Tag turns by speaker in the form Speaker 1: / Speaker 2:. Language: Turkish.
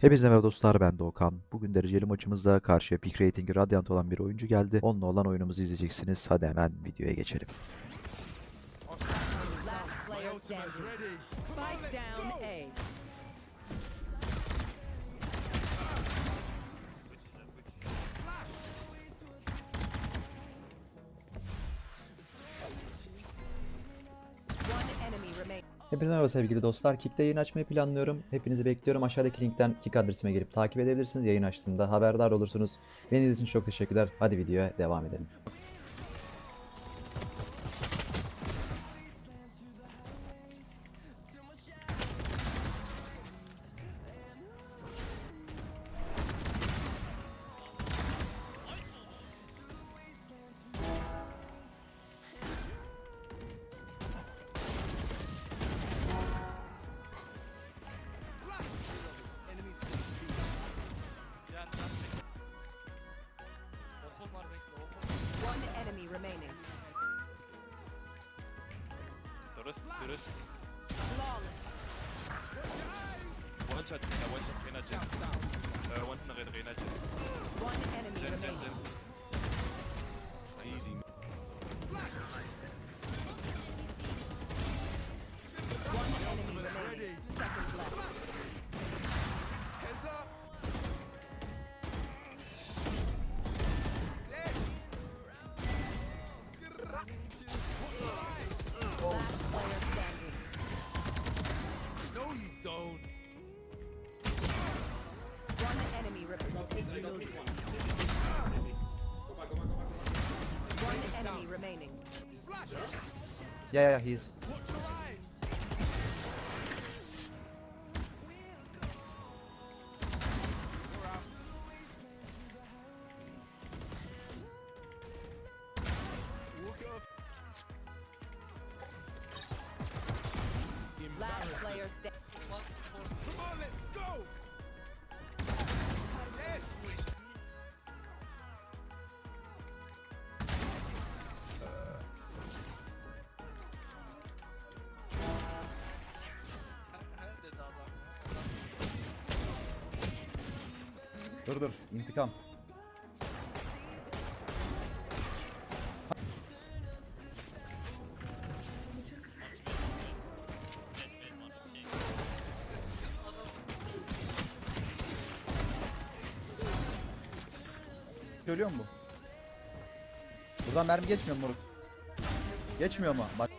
Speaker 1: Hepinize merhaba dostlar ben Doğukan. Bugün dereceli maçımızda karşıya pick ratingi Radiant olan bir oyuncu geldi. Onunla olan oyunumuzu izleyeceksiniz. Hadi hemen videoya geçelim. Hepinize merhaba sevgili dostlar. Kick'te yayın açmayı planlıyorum. Hepinizi bekliyorum. Aşağıdaki linkten Kick adresime gelip takip edebilirsiniz. Yayın açtığımda haberdar olursunuz. Beni için çok teşekkürler. Hadi videoya devam edelim.
Speaker 2: درست درست وان شوت
Speaker 3: هنا وان شوت
Speaker 2: هنا جيم
Speaker 3: وان
Speaker 2: هنا غينا جيم one.
Speaker 3: Enemy remaining. Yeah, yeah, yeah, he's. Last player standing.
Speaker 1: Come
Speaker 3: on, let's go!
Speaker 1: Dur dur intikam. Söylüyor mu bu? Buradan mermi geçmiyor mu Moruk? Geçmiyor mu? Bak.